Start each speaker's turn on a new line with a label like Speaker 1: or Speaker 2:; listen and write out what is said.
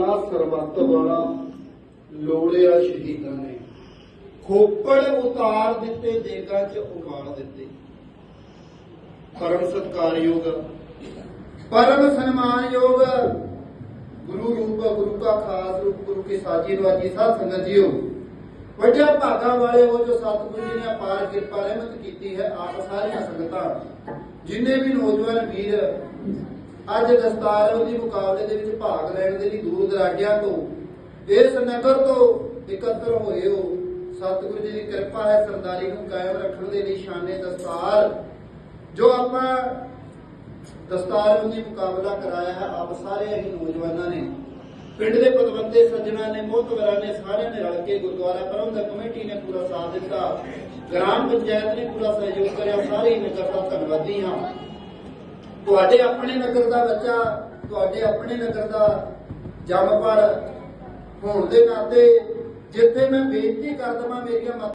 Speaker 1: ਭਲਾ
Speaker 2: ਸਰਬੱਤ ਵਾਲਾ ਲੋੜਿਆ ਸ਼ਹੀਦਾਂ ਨੇ। ਖੋਪੜ ਉਤਾਰ ਦਿੱਤੇ ਦੇਗਾ ਚ ਉਗਾੜ ਦਿੱਤੇ। ਪਰਮ ਸਤਕਾਰਯੋਗ, ਪਰਮ ਸਨਮਾਨਯੋਗ ਗੁਰੂ ਰੂਪ, ਗੁਰੂ ਕਾ ਖਾਸ ਰੂਪ, ਗੁਰੂ ਕੇ ਸਾਜੀ ਨਵਾਜੀ ਸਾਧ ਸੰਗਤ ਜੀਓ। ਵੱਡਿਆ ਭਾਗਾ ਵਾਲੇ ਉਹ ਜੋ ਸਤਿਗੁਰੂ ਜੀ ਨੇ ਅਪਾਰ ਕਿਰਪਾ ਰਹਿਮਤ ਕੀਤੀ ਹੈ, ਆਪ ਸਾਰੀਆਂ ਸੰਗਤਾਂ, ਜਿੰਨੇ ਵੀ ਨੌਜਵਾਨ ਵੀਰ ਅੱਜ ਦਸਤਾਰ ਉਹਦੀ ਮੁਕਾਬਲੇ ਦੇ ਵਿੱਚ ਭਾਗ ਲੈਣ ਦੇ ਲਈ ਦੂਰ ਦਰਾਡਿਆਂ ਤੋਂ ਇਸ ਨਗਰ ਤੋਂ ਇਕੱਤਰ ਹੋਏ ਹੋ ਸਤਿਗੁਰੂ ਜੀ ਦੀ ਕਿਰਪਾ ਹੈ ਸਰਦਾਰੀ ਨੂੰ ਕਾਇਮ ਰੱਖਣ ਦੇ ਲਈ ਦਸਤਾਰ। ਜੋ ਆਪਾਂ ਦਸਤਾਰ ਉਹਦੀ ਮੁਕਾਬਲਾ ਕਰਾਇਆ ਹੈ, ਆਪ ਸਾਰੇ ਅਸੀਂ ਨੌਜਵਾਨਾਂ ਨੇ। ਪਿੰਡ ਦੇ ਪਤਵੰਤੇ ਸੱਜਣਾ ਨੇ ਮੋਹਤਵਰਾਂ ਨੇ, ਸਾਰਿਆਂ ਨੇ ਰਲ ਕੇ ਗੁਰਦੁਆਰਾ ਪ੍ਰਬੰਧਕ ਕਮੇਟੀ ਨੇ ਪੂਰਾ ਸਾਥ ਦਿੱਤਾ। ਗ੍ਰਾਮ ਪੰਚਾਇਤ ਨੇ ਪੂਰਾ ਸਹਿਯੋਗ ਕਰਿਆ, ਸਾਰੇ ਹੀ ਨਗਰ ਦਾ ਧੰਨਵਾਦੀ ਹਾਂ। ਤੁਹਾਡੇ ਆਪਣੇ ਨਗਰ ਦਾ ਬੱਚਾ, ਤੁਹਾਡੇ ਆਪਣੇ ਨਗਰ ਦਾ ਜੰਮਪੜ ਹੋਣ ਦੇ ਨਾਤੇ ਜਿੱਥੇ ਮੈਂ ਬੇਨਤੀ ਕਰ ਦਵਾਂ ਮੇਰੀਆਂ